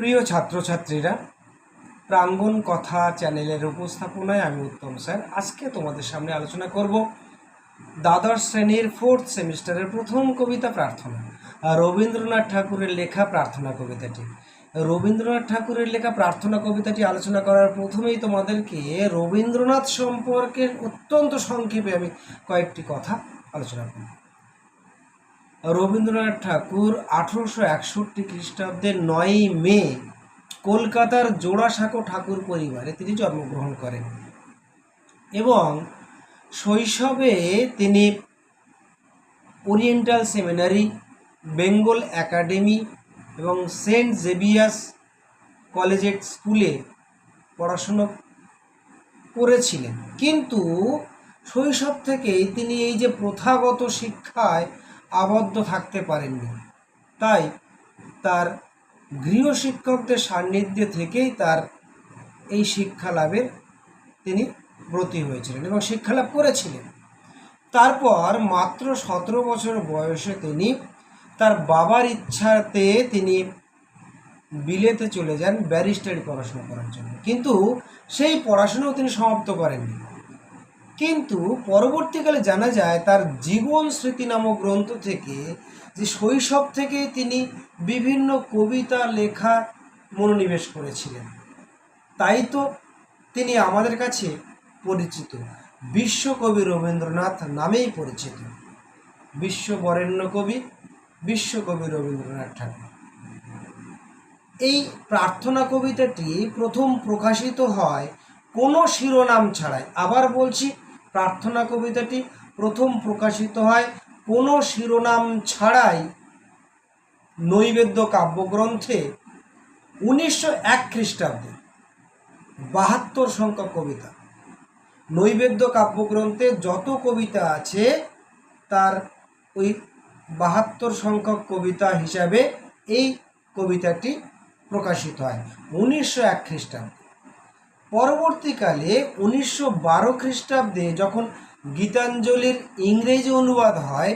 প্রিয় ছাত্রছাত্রীরা, প্রাঙ্গণ কথা চ্যানেলের উপস্থাপনায় আমি উত্তম স্যার। আজকে তোমাদের সামনে আলোচনা করব দ্বাদশ শ্রেণির ফোর্থ সেমিস্টারের প্রথম কবিতা প্রার্থনা, রবীন্দ্রনাথ ঠাকুরের লেখা প্রার্থনা কবিতাটি। রবীন্দ্রনাথ ঠাকুরের লেখা প্রার্থনা কবিতাটি আলোচনা করার প্রথমেই তোমাদেরকে রবীন্দ্রনাথ সম্পর্কে অত্যন্ত সংক্ষেপে আমি কয়েকটি কথা আলোচনা করব। রবীন্দ্রনাথ ঠাকুর আঠেরোশো একষট্টি খ্রিস্টাব্দের নয়ই মে কলকাতার জোড়াসাঁকো ঠাকুর পরিবারে তিনি জন্মগ্রহণ করেন। এবং শৈশবে তিনি ওরিয়েন্টাল সেমিনারি, বেঙ্গল একাডেমি এবং সেন্ট জেভিয়াস কলেজের স্কুলে পড়াশুনো করেছিলেন। কিন্তু শৈশব থেকেই তিনি এই যে প্রথাগত শিক্ষায় আবদ্ধ থাকতে পারেননি। তাই তার গৃহশিক্ষকদের সান্নিধ্যে থেকেই তার এই শিক্ষা লাভের তিনি ব্রতী হয়েছিলেন এবং শিক্ষালাভ করেছিলেন। তারপর মাত্র সতেরো বছর বয়সে তিনি তার বাবার ইচ্ছাতে তিনি বিলেতে চলে যান, ব্যারিস্টারি পড়াশোনা করার জন্য। কিন্তু সেই পড়াশোনাও তিনি সমাপ্ত করেননি। কিন্তু পরবর্তীকালে জানা যায় তার জীবন স্মৃতি নামক গ্রন্থ থেকে যে শৈশব থেকে তিনি বিভিন্ন কবিতা, লেখা মনোনিবেশ করেছিলেন। তাই তো তিনি আমাদের কাছে পরিচিত। বিশ্বকবি রবীন্দ্রনাথ নামেই পরিচিত। বিশ্ব বরেণ্য কবি, বিশ্বকবি রবীন্দ্রনাথ ঠাকুর। এই প্রার্থনা কবিতাটি প্রথম প্রকাশিত হয় কোনো শিরোনাম ছাড়াই। আবার বলছি প্রার্থনা কবিতাটি প্রথম প্রকাশিত হয় কোনো শিরোনাম ছাড়াই নৈবেদ্য কাব্যগ্রন্থে উনিশশো এক খ্রিস্টাব্দে বাহাত্তর সংখ্যক কবিতা। নৈবেদ্য কাব্যগ্রন্থে যত কবিতা আছে, তার ওই বাহাত্তর সংখ্যক কবিতা হিসাবে এই কবিতাটি প্রকাশিত হয়। উনিশশো এক খ্রিস্টাব্দে পরবর্তীকালে উনিশশো বারো খ্রিস্টাব্দে যখন গীতাঞ্জলির ইংরেজি অনুবাদ হয়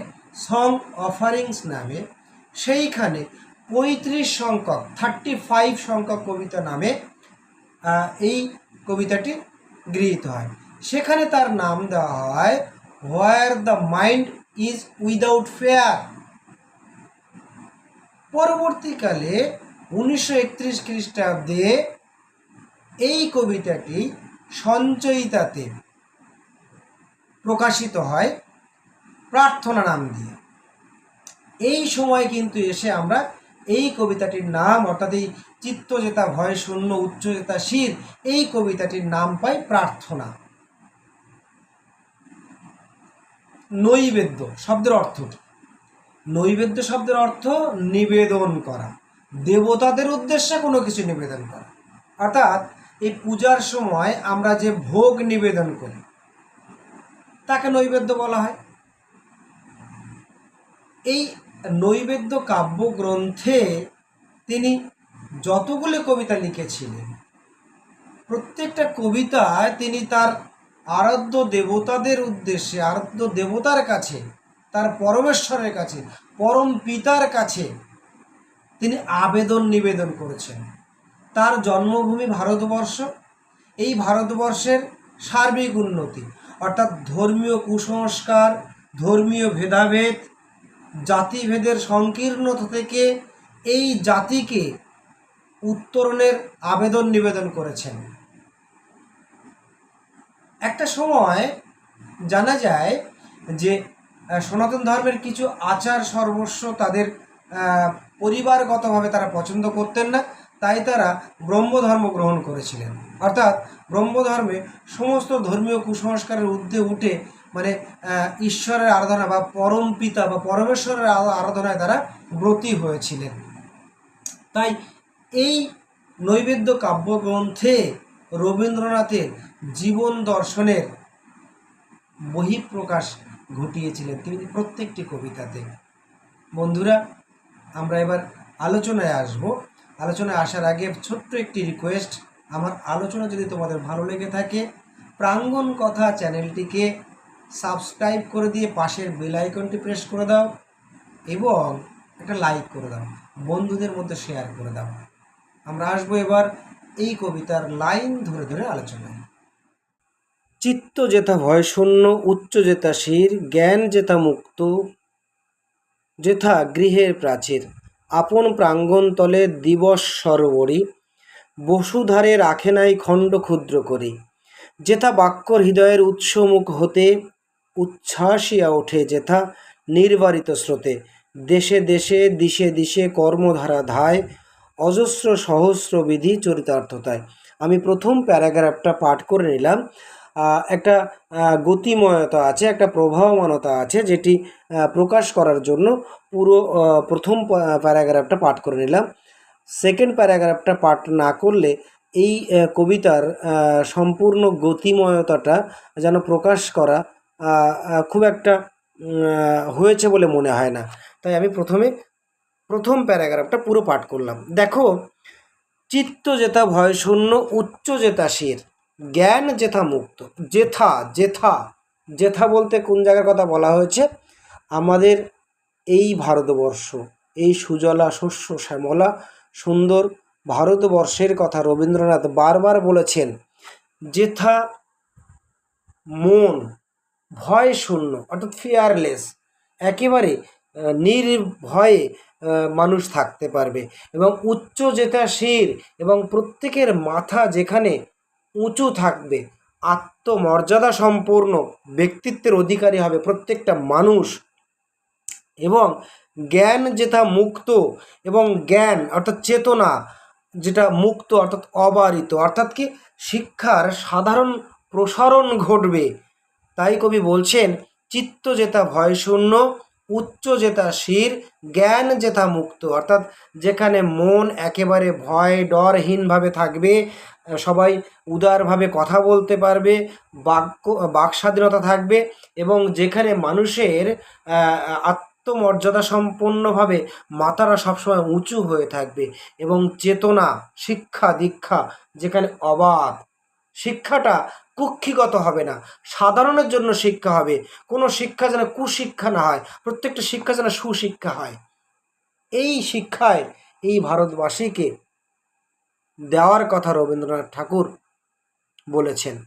সং অফারিংস নামে, সেইখানে পঁয়ত্রিশ সংখ্যক থার্টি ফাইভ সংখ্যক কবিতা নামে এই কবিতাটি গৃহীত হয়। সেখানে তার নাম দেওয়া হয় where the mind is without fear পরবর্তীকালে উনিশশো একত্রিশ খ্রিস্টাব্দে এই কবিতাটি সঞ্চয়িতাতে প্রকাশিত হয় প্রার্থনা নাম দিয়ে। এই সময় কিন্তু এসে আমরা এই কবিতাটির নাম, অর্থাৎ এই চিত্তজেতা ভয় শূন্য উচ্চজেতা, শির, এই কবিতাটির নাম পাই প্রার্থনা। নৈবেদ্য শব্দের অর্থ নৈবেদ্য শব্দের অর্থ নিবেদন করা। দেবতাদের উদ্দেশ্যে কোনো কিছু নিবেদন করা। অর্থাৎ এই পূজার সময় আমরা যে ভোগ নিবেদন করি, তাকে নৈবেদ্য বলা হয়। এই নৈবেদ্য কাব্যগ্রন্থে তিনি যতগুলো কবিতা লিখেছিলেন, প্রত্যেকটা কবিতায় তিনি তার আরাধ্য দেবতাদের উদ্দেশ্যে, আরাধ্য দেবতার কাছে, তার পরমেশ্বরের কাছে, পরম পিতার কাছে তিনি আবেদন নিবেদন করেছেন। তার জন্মভূমি ভারতবর্ষ। এই ভারতবর্ষের সার্বিক উন্নতি, অর্থাৎ ধর্মীয় কুসংস্কার, ধর্মীয় ভেদাভেদ, জাতিভেদের সংকীর্ণতা থেকে এই জাতিকে উত্তরণের আবেদন নিবেদন করেছেন। একটা সময় জানা যায় যে সনাতন ধর্মের কিছু আচার সর্বস্ব তাদের পরিবারগতভাবে তারা পছন্দ করতেন না। তাই তারা ব্রহ্মধর্ম গ্রহণ করেছিলেন। অর্থাৎ ব্রহ্মধর্মে সমস্ত ধর্মীয় কুসংস্কারের ঊর্ধ্বে উঠে মানে ঈশ্বরের আরাধনা বা পরম পিতা বা পরমেশ্বরের আরাধনায় তারা ব্রতী হয়েছিলেন। তাই এই নৈবেদ্য কাব্যগ্রন্থে রবীন্দ্রনাথের জীবন দর্শনের বহিঃপ্রকাশ ঘটিয়েছিলেন তিনি প্রত্যেকটি কবিতাতে। বন্ধুরা, আমরা এবার আলোচনায় আসব। আলোচনায় আসার আগে ছোট্ট একটি রিকোয়েস্ট আমার আলোচনা যদি তোমাদের ভালো লেগে থাকে, প্রাঙ্গণ কথা চ্যানেলটিকে সাবস্ক্রাইব করে দিয়ে পাশের বেল আইকনটি প্রেস করে দাও এবং একটা লাইক করে দাও, বন্ধুদের মধ্যে শেয়ার করে দাও। আমরা আসব এবার এই কবিতার লাইন ধরে ধরে আলোচনায়। চিত্ত যেথা ভয়শূন্য, উচ্চ যেথা শির, জ্ঞান যেথা মুক্ত, যেথা গৃহের প্রাচীর। আপন প্রাঙ্গণ তলে দিবস সরোবরী, বসুধারে রাখে নাই খণ্ড ক্ষুদ্র করি। যেথা বাক্যর হৃদয়ের উৎসমুখ হতে, উচ্ছ্বাসিয়া ওঠে যেথা নির্বারিত স্রোতে। দেশে দেশে, দিশে দিশে কর্মধারা ধায়, অজস্র সহস্র বিধি চরিতার্থতায়। আমি প্রথম প্যারাগ্রাফটা পাঠ করে নিলাম। একটা গতিময়তা আছে, একটা প্রবাহমানতা আছে, যেটি প্রকাশ করার জন্য পুরো প্রথম প্যারাগ্রাফটা পাঠ করে নিলাম। সেকেন্ড প্যারাগ্রাফটা পাঠ না করলে এই কবিতার সম্পূর্ণ গতিময়তাটা যেন প্রকাশ করা খুব একটা হয়েছে বলে মনে হয় না। তাই আমি প্রথমে প্রথম প্যারাগ্রাফটা পুরো পাঠ করলাম। দেখো, চিত্ত যেথা ভয়শূন্য উচ্চ যেথা শির। জ্ঞান যেথা মুক্ত, যেথা যেথা যেথা বলতে কোন জায়গার কথা বলা হয়েছে? আমাদের এই ভারতবর্ষ, এই সুজলা, শস্য, শ্যামলা, সুন্দর ভারতবর্ষের কথা রবীন্দ্রনাথ বারবার বলেছেন, যেথা মন ভয় শূন্য, অর্থাৎ ফিয়ারলেস একেবারে নির্ভয়ে মানুষ থাকতে পারবে এবং উচ্চ যেটা শির এবং প্রত্যেকের মাথা যেখানে উঁচু থাকবে। আত্মমর্যাদা সম্পূর্ণ ব্যক্তিত্বের অধিকারী হবে প্রত্যেকটা মানুষ। এবং জ্ঞান যেটা মুক্ত এবং জ্ঞান অর্থাৎ চেতনা যেটা মুক্ত অর্থাৎ অবারিত, অর্থাৎ কি শিক্ষার সাধারণ প্রসারণ ঘটবে। তাই কবি বলছেন, চিত্ত যেটা ভয়শূন্য উচ্চ যেটা শির, জ্ঞান যেটা মুক্ত। অর্থাৎ যেখানে মন একেবারে ভয়, ডরহীনভাবে থাকবে সবাই উদারভাবে কথা বলতে পারবে, বাক্য বাক স্বাধীনতা থাকবে এবং যেখানে মানুষের আত্মমর্যাদা সম্পন্নভাবে মাথারা সবসময় উঁচু হয়ে থাকবে এবং চেতনা, শিক্ষা, দীক্ষা যেখানে অবাধ শিক্ষাটা কুক্ষিগত হবে না। সাধারণের জন্য শিক্ষা হবে। কোনো শিক্ষা যেন কুশিক্ষা না হয়। প্রত্যেকটা শিক্ষা যেন সুশিক্ষা হয়। এই শিক্ষায় এই ভারতবাসীকে দেওয়ার কথা রবীন্দ্রনাথ ঠাকুর বলেছেন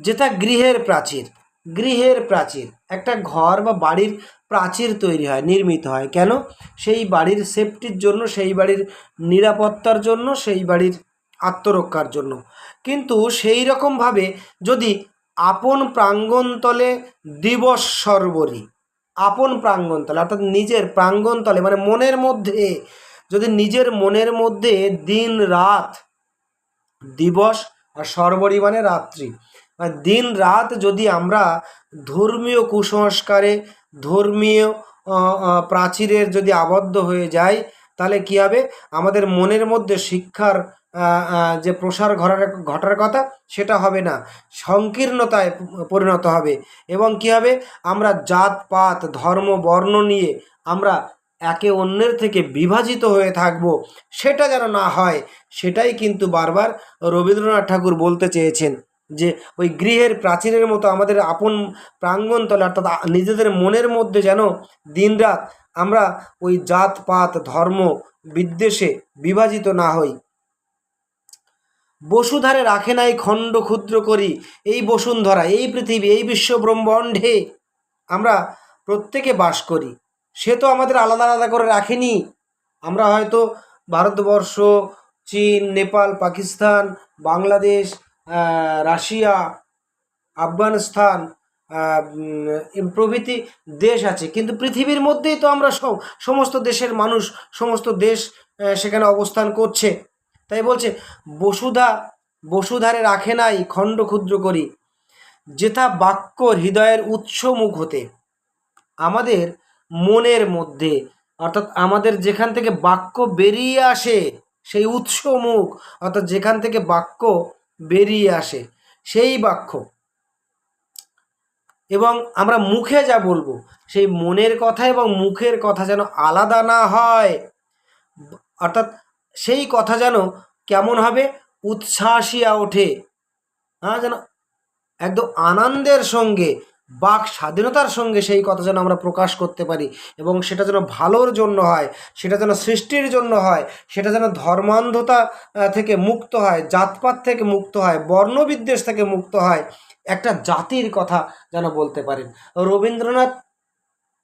যেটা গৃহের প্রাচীর। গৃহের প্রাচীর। একটা ঘর বা বাড়ির প্রাচীর তৈরি হয়, নির্মিত হয়। কেন? সেই বাড়ির সেফটির জন্য, সেই বাড়ির নিরাপত্তার জন্য, সেই বাড়ির আত্মরক্ষার জন্য। কিন্তু সেই রকমভাবে যদি আপন প্রাঙ্গণতলে দিবস সর্বরী, আপন প্রাঙ্গণতলে অর্থাৎ নিজের প্রাঙ্গণতলে মানে মনের মধ্যে, যদি নিজের মনের মধ্যে দিন রাত দিবস আর সর্বরী মানে রাত্রি মানে দিন রাত যদি আমরা ধর্মীয় কুসংস্কারে, ধর্মীয় প্রাচীরের যদি আবদ্ধ হয়ে যাই, তাহলে কী হবে? আমাদের মনের মধ্যে শিক্ষার যে প্রসার ঘটার ঘটার কথা, সেটা হবে না। সংকীর্ণতায় পরিণত হবে। এবং কী হবে? আমরা জাতপাত ধর্ম, বর্ণ নিয়ে আমরা একে অন্যের থেকে বিভাজিত হয়ে থাকব। সেটা যেন না হয়, সেটাই কিন্তু বারবার রবীন্দ্রনাথ ঠাকুর বলতে চেয়েছেন যে, ওই গৃহের প্রাচীরের মতো আমাদের আপন প্রাঙ্গণতলে অর্থাৎ নিজেদের মনের মধ্যে যেন দিনরাত আমরা ওই জাতপাত ধর্ম, বিদ্বেষে বিভাজিত না হই। বসুধারে রাখে নাই খণ্ড ক্ষুদ্র করি। এই বসুন্ধরা, এই পৃথিবী, এই বিশ্ব ব্রহ্মাণ্ডে আমরা প্রত্যেকে বাস করি। সে তো আমাদের আলাদা আলাদা করে রাখেনি। আমরা হয়তো ভারতবর্ষ, চীন, নেপাল, পাকিস্তান, বাংলাদেশ রাশিয়া, আফগানিস্তান প্রভৃতি দেশ আছে। কিন্তু পৃথিবীর মধ্যেই তো আমরা সব, সমস্ত দেশের মানুষ, সমস্ত দেশ সেখানে অবস্থান করছে। তাই বলছে, বসুধা, বসুধারে রাখে নাই খণ্ড ক্ষুদ্র করি। যেথা বাক্য হৃদয়ের উৎস মুখ হতে, আমাদের মনের মধ্যে, অর্থাৎ আমাদের যেখান থেকে বাক্য বেরিয়ে আসে, সেই উৎস মুখ অর্থাৎ যেখান থেকে বাক্য বেরিয়ে আসে, সেই বাক্য। এবং আমরা মুখে যা বলব, সেই মনের কথা এবং মুখের কথা যেন আলাদা না হয়। অর্থাৎ সেই কথা যেন কেমন হবে? উচ্ছ্বাসিয়া ওঠে। হ্যাঁ যেন একদম আনন্দের সঙ্গে, বাক স্বাধীনতার সঙ্গে সেই কথা যেন আমরা প্রকাশ করতে পারি এবং সেটা যেন ভালোর জন্য হয়, সেটা যেন সৃষ্টির জন্য হয়, সেটা যেন ধর্মান্ধতা থেকে মুক্ত হয়, জাতপাত থেকে মুক্ত হয়, বর্ণবিদ্বেষ থেকে মুক্ত হয়, একটা জাতির কথা যেন বলতে পারেন। রবীন্দ্রনাথ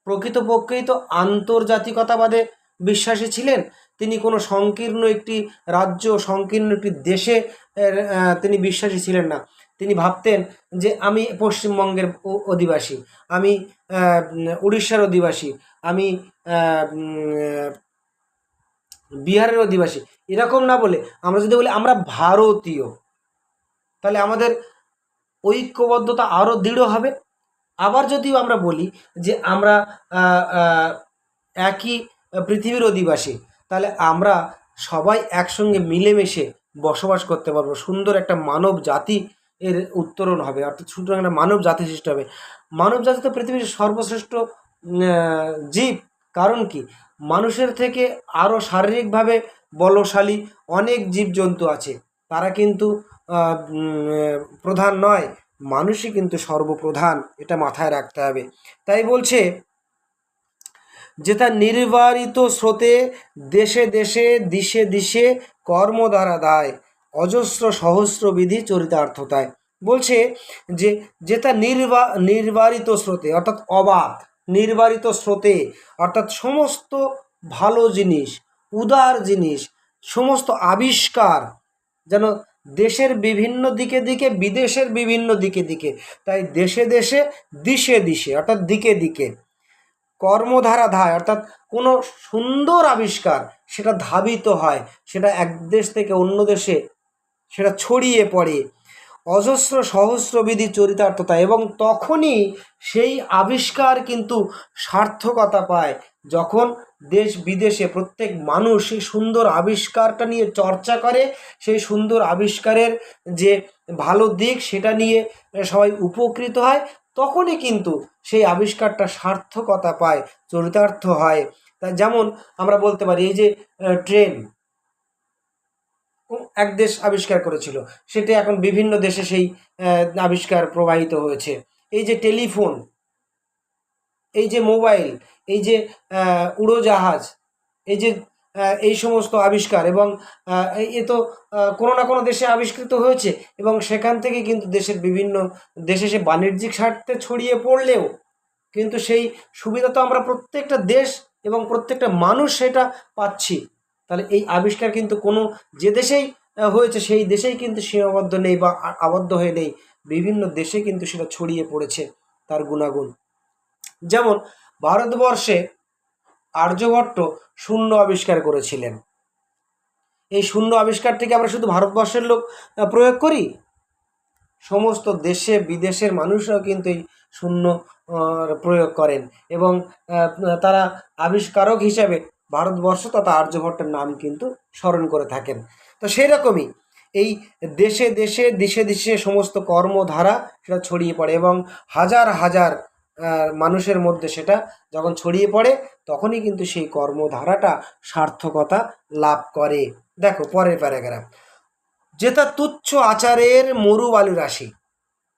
প্রকৃতপক্ষেই তো আন্তর্জাতিকতাবাদে বিশ্বাসী ছিলেন। তিনি কোনো সংকীর্ণ একটি রাজ্য, সংকীর্ণ একটি দেশে তিনি বিশ্বাসী ছিলেন না। তিনি ভাবতেন যে আমি পশ্চিমবঙ্গের অধিবাসী, আমি উড়িষ্যার অধিবাসী, আমি বিহারের অধিবাসী। এরকম না বলে আমরা যদি বলি আমরা ভারতীয়, তাহলে আমাদের ঐক্যবদ্ধতা আরও দৃঢ় হবে। আবার যদিও আমরা বলি যে আমরা একই পৃথিবীর অধিবাসী তাহলে আমরা সবাই একসঙ্গে মিলেমিশে বসবাস করতে পারব। সুন্দর একটা মানব জাতি এর উত্তরণ হবে। অর্থাৎ সুন্দর একটা মানব জাতি সৃষ্টি হবে। মানব জাতি তো পৃথিবীর সর্বশ্রেষ্ঠ জীব। কারণ কি? মানুষের থেকে আরও শারীরিকভাবে বলশালী অনেক জীবজন্তু আছে। তারা কিন্তু প্রধান নয়, মানুষই কিন্তু সর্বপ্রধান। এটা মাথায় রাখতে হবে। তাই বলছে যে তার নির্বারিত স্রোতে দেশে দেশে, দিশে দিশে কর্ম দ্বারা দায়, অজস্র সহস্র বিধি চরিতার্থতায়। বলছে যে যে তার নির্বা, নির্বারিত স্রোতে, অর্থাৎ অবাধ, নির্বারিত স্রোতে, অর্থাৎ সমস্ত ভালো জিনিস, উদার জিনিস, সমস্ত আবিষ্কার যেন দেশের বিভিন্ন দিকে দিকে, বিদেশের বিভিন্ন দিকে দিকে, তাই দেশে দেশে, দিশে দিশে, অর্থাৎ দিকে দিকে কর্মধারা ধায়, অর্থাৎ কোনো সুন্দর আবিষ্কার সেটা ধাবিত হয়, সেটা এক দেশ থেকে অন্য দেশে সেটা ছড়িয়ে পড়ে। অজস্র সহস্রবিধি চরিতার্থতা এবং তখনই সেই আবিষ্কার কিন্তু সার্থকতা পায়, যখন দেশ বিদেশে প্রত্যেক মানুষ সেই সুন্দর আবিষ্কারটা নিয়ে চর্চা করে, সেই সুন্দর আবিষ্কারের যে ভালো দিক সেটা নিয়ে সবাই উপকৃত হয় তখনই কিন্তু সেই আবিষ্কারটা সার্থকতা পায়, চরিতার্থ হয়। তা যেমন আমরা বলতে পারি, এই যে ট্রেন এক দেশ আবিষ্কার করেছিল, সেটা এখন বিভিন্ন দেশে সেই আবিষ্কার প্রবাহিত হয়েছে। এই যে টেলিফোন, এই যে মোবাইল, এই যে উড়োজাহাজ, এই যে এই সমস্ত আবিষ্কার এবং এ- তো কোনো না কোনো দেশে আবিষ্কৃত হয়েছে এবং সেখান থেকে কিন্তু দেশের বিভিন্ন, দেশে সে বাণিজ্যিক স্বার্থে ছড়িয়ে পড়লেও কিন্তু সেই সুবিধা তো আমরা প্রত্যেকটা দেশ এবং প্রত্যেকটা মানুষ সেটা পাচ্ছি। তাহলে এই আবিষ্কার কিন্তু কোনো, যে দেশেই হয়েছে সেই দেশেই কিন্তু সীমাবদ্ধ নেই বা আবদ্ধ হয়ে নেই। বিভিন্ন দেশে কিন্তু সেটা ছড়িয়ে পড়েছে তার গুণাগুণ। যেমন, ভারতবর্ষে আর্যভট্ট শূন্য আবিষ্কার করেছিলেন। এই শূন্য আবিষ্কারটিকে আমরা শুধু ভারতবর্ষের লোক প্রয়োগ করি? সমস্ত দেশে বিদেশের মানুষরাও কিন্তু এই শূন্য প্রয়োগ করেন এবং তারা আবিষ্কারক হিসাবে ভারতবর্ষ তথা আর্যভট্টের নাম কিন্তু স্মরণ করে থাকেন। তো সেই রকমই এই দেশে দেশে, দিশে দিশে সমস্ত কর্মধারা সেটা ছড়িয়ে পড়ে এবং হাজার হাজার মানুষের মধ্যে সেটা যখন ছড়িয়ে পড়ে, তখনই কিন্তু সেই কর্মধারাটা সার্থকতা লাভ করে। দেখো, পরের প্যারাগ্রাফ। যেটা তুচ্ছ আচারের মরুবালু রাশি।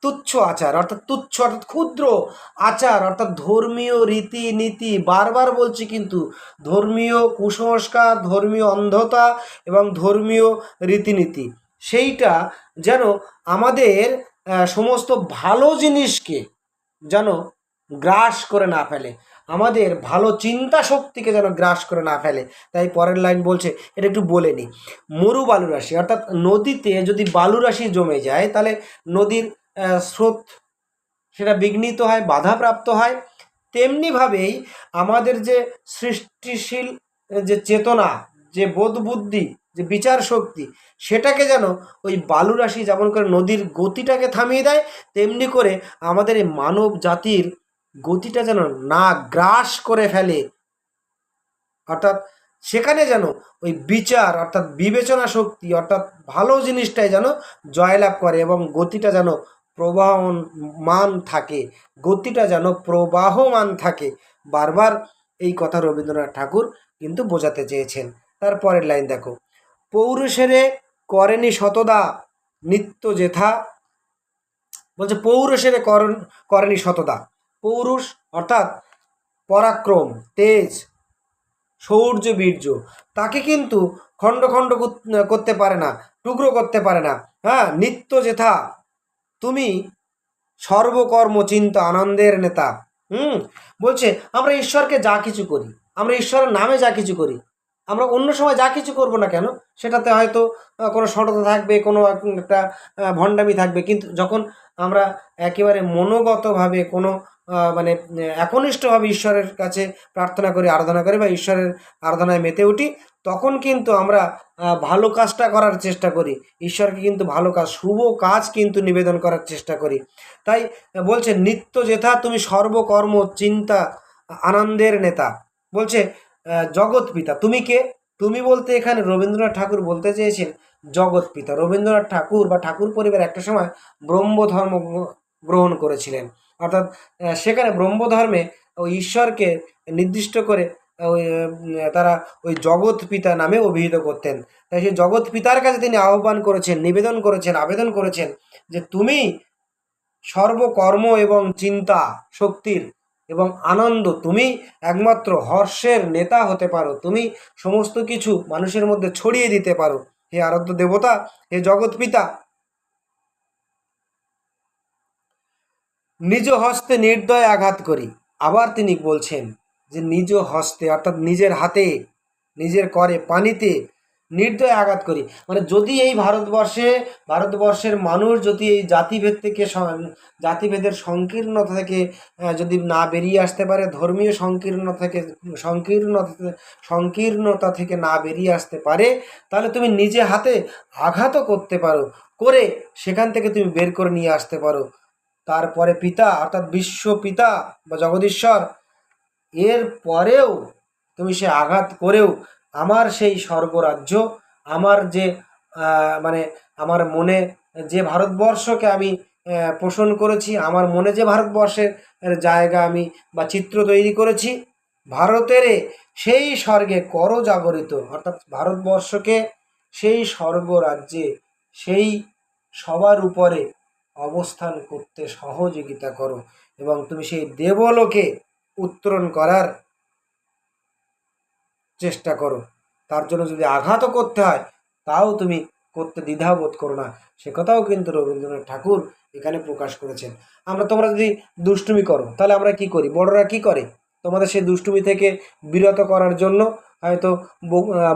তুচ্ছ আচার, অর্থাৎ তুচ্ছ, অর্থাৎ ক্ষুদ্র আচার, অর্থাৎ ধর্মীয় রীতি নীতি বারবার বলছি কিন্তু, ধর্মীয় কুসংস্কার, ধর্মীয় অন্ধতা এবং ধর্মীয় রীতিনীতি, সেইটা যেন আমাদের সমস্ত ভালো জিনিসকে যেন গ্রাস করে না ফেলে। আমাদের ভালো চিন্তা শক্তিকে যেন গ্রাস করে না ফেলে। তাই পরের লাইন বলছে, এটা একটু বলে নিই মরু বালুরাশি অর্থাৎ নদীতে যদি বালুরাশি জমে যায়, তাহলে নদীর স্রোত সেটা বিঘ্নিত হয়, বাধাপ্রাপ্ত হয়। তেমনিভাবেই আমাদের যে সৃষ্টিশীল যে চেতনা, যে বোধ বুদ্ধি যে বিচার শক্তি, সেটাকে যেন ওই বালুরাশি যেমন করে নদীর গতিটাকে থামিয়ে দেয়, তেমনি করে আমাদের এই মানব জাতির গতিটা যেন না গ্রাস করে ফেলে। অর্থাৎ সেখানে যেন ওই বিচার অর্থাৎ বিবেচনা শক্তি অর্থাৎ ভালো জিনিসটাই যেন জয়লাভ করে এবং গতিটা যেন প্রবাহমান থাকে, গতিটা যেন প্রবাহমান থাকে। বারবার এই কথা রবীন্দ্রনাথ ঠাকুর কিন্তু বোঝাতে চেয়েছেন। তারপরের লাইন দেখো, পৌরুষেরে করেনি শতদা নিত্য যেথা। বলছে, পৌরুষের করেনি শতদা পৌরুষ, অর্থাৎ পরাক্রম, তেজ শৌর্য বীর্য। তাকে কিন্তু খণ্ড খণ্ড কর- করতে পারে না, টুকরো করতে পারে না। হ্যাঁ নিত্য যেথা। তুমি সর্বকর্ম চিন্তা আনন্দের নেতা। হুম? বলছে, আমরা ঈশ্বরকে যা কিছু করি, আমরা ঈশ্বরের নামে যা কিছু করি আমরা অন্য সময় যা কিছু করব না কেন, সেটাতে হয়তো কোনো সততা থাকবে, কোনো একটা ভণ্ডামি থাকবে। কিন্তু যখন আমরা একেবারে মনোগতভাবে কোনো মানে একনিষ্ঠভাবে ঈশ্বরের কাছে প্রার্থনা করি, আরাধনা করি বা ঈশ্বরের আরাধনায় মেতে উঠি, তখন কিন্তু আমরা ভালো কাজটা করার চেষ্টা করি। ঈশ্বরকে কিন্তু ভালো কাজ, শুভ কাজ কিন্তু নিবেদন করার চেষ্টা করি। তাই বলছে, নিত্য যেথা তুমি সর্বকর্ম, চিন্তা, আনন্দের নেতা। বলছে জগৎ পিতা। তুমি কে? তুমি বলতে এখানে রবীন্দ্রনাথ ঠাকুর বলতে চেয়েছেন জগৎ পিতা। রবীন্দ্রনাথ ঠাকুর বা ঠাকুর পরিবার একটা সময় ব্রহ্ম ধর্ম গ্রহণ করেছিলেন। অর্থাৎ সেখানে ব্রহ্ম ধর্মে ওই ঈশ্বরকে নির্দিষ্ট করে তারা ওই জগৎ পিতা নামে অভিহিত করতেন। তাই সেই জগৎ পিতার কাছে তিনি আহ্বান করেছেন, নিবেদন করেছেন, আবেদন করেছেন যে তুমি সর্বকর্ম এবং চিন্তা, শক্তির এবং আনন্দ, তুমি একমাত্র হর্ষের নেতা হতে পারো, তুমি সমস্ত কিছু মানুষের মধ্যে ছড়িয়ে দিতে পারো। হে আরাধ্য দেবতা, হে জগৎ পিতা, নিজ হস্তে নির্দয় আঘাত করি। আবার তিনি বলছেন যে, নিজ হস্তে, অর্থাৎ নিজের হাতে, নিজের করে পানিতে নির্দয় আঘাত করি। মানে যদি এই ভারতবর্ষে, ভারতবর্ষের মানুষ যদি এই জাতিভেদ থেকে জাতিভেদের সংকীর্ণতা থেকে যদি না বেরিয়ে আসতে পারে, ধর্মীয় সংকীর্ণতা থেকে, সংকীর্ণতা সংকীর্ণতা থেকে না বেরিয়ে আসতে পারে, তাহলে তুমি নিজে হাতে আঘাতও করতে পারো। করে সেখান থেকে তুমি বের করে নিয়ে আসতে পারো। তারপরে পিতা, অর্থাৎ বিশ্ব পিতা বা জগদীশ্বর, এর পরেও তুমি সে আঘাত করেও আমার সেই স্বর্গরাজ্য, আমার যে মানে আমার মনে যে ভারতবর্ষকে আমি পোষণ করেছি, আমার মনে যে ভারতবর্ষের জায়গা আমি বা চিত্র তৈরি করেছি, ভারতের সেই স্বর্গে কর জাগরিত অর্থাৎ ভারতবর্ষকে সেই স্বর্গরাজ্যে, সেই সবার উপরে অবস্থান করতে সহযোগিতা করো এবং তুমি সেই দেবলোকে উত্তরণ করার চেষ্টা করো। তার জন্য যদি আঘাতও করতে হয়, তাও তুমি করতে দ্বিধাবোধ করো না। সে কথাও কিন্তু রবীন্দ্রনাথ ঠাকুর এখানে প্রকাশ করেছেন। আমরা তোমরা যদি দুষ্টুমি করো, তাহলে আমরা কি করি? বড়রা কি করে? তোমাদের সেই দুষ্টুমি থেকে বিরত করার জন্য হয়তো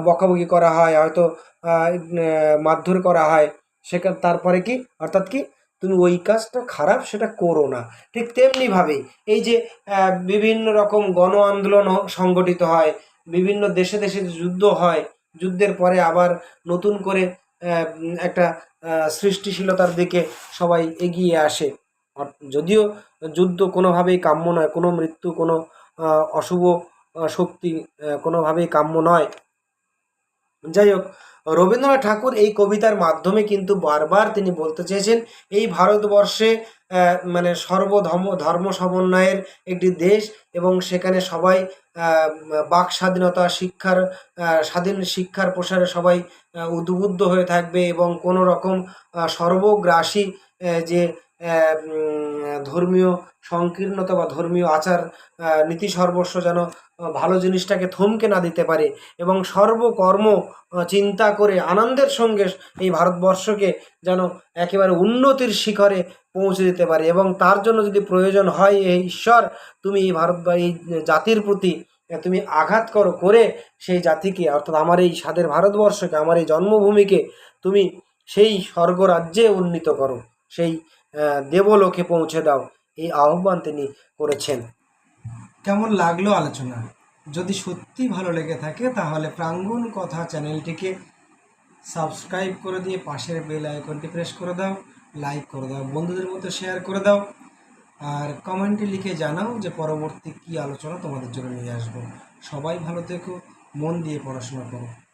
বকাবকি করা হয়, হয়তো মারধর করা হয়। সেখানে তারপরে কি? অর্থাৎ কি? তুমি ওই কাজটা খারাপ সেটা করো না। ঠিক তেমনিভাবেই এই যে বিভিন্ন রকম গণ আন্দোলন সংগঠিত হয় বিভিন্ন দেশে দেশে যুদ্ধ হয়, যুদ্ধের পরে আবার নতুন করে একটা সৃষ্টিশীলতার দিকে সবাই এগিয়ে আসে। যদিও যুদ্ধ কোনোভাবেই কাম্য নয়, কোনো মৃত্যু, কোনো অশুভ শক্তি কোনোভাবেই কাম্য নয়। যাই হোক রবীন্দ্রনাথ ঠাকুর এই কবিতার মাধ্যমে কিন্তু বারবার তিনি বলতে চেয়েছেন, এই ভারতবর্ষে মানে সর্বধর্ম, ধর্ম সমন্বয়ের একটি দেশ এবং সেখানে সবাই বাক স্বাধীনতা শিক্ষার স্বাধীন শিক্ষার প্রসারে সবাই উদ্বুদ্ধ হয়ে থাকবে এবং কোনো রকম সর্বগ্রাসী যে ধর্মীয় সংকীর্ণতা বা ধর্মীয় আচার নীতি সর্বস্ব যেন ভালো জিনিসটাকে থমকে না দিতে পারে এবং সর্বকর্ম চিন্তা করে আনন্দের সঙ্গে এই ভারতবর্ষকে যেন একেবারে উন্নতির শিখরে পৌঁছে দিতে পারে এবং তার জন্য যদি প্রয়োজন হয় এই ঈশ্বর, তুমি এই ভারত বা এই জাতির প্রতি তুমি আঘাত করো, করে সেই জাতিকে, অর্থাৎ আমার এই স্বাদের ভারতবর্ষকে, আমার এই জন্মভূমিকে তুমি সেই স্বর্গরাজ্যে উন্নীত করো, সেই দেবলোকে পৌঁছে দাও, এই আহ্বান তিনি করেছেন। কেমন লাগল আলোচনা? যদি সত্যি ভালো লেগে থাকে, তাহলে প্রাঙ্গণ কথা চ্যানেলটিকে সাবস্ক্রাইব করে দিয়ে পাশের বেল আইকনটি প্রেস করে দাও, লাইক করে দাও, বন্ধুদের মতো শেয়ার করে দাও, আর কমেন্টে লিখে জানাও যে পরবর্তী কী আলোচনা তোমাদের জন্য নিয়ে আসব। সবাই ভালো থেকো, মন দিয়ে পড়াশোনা করো।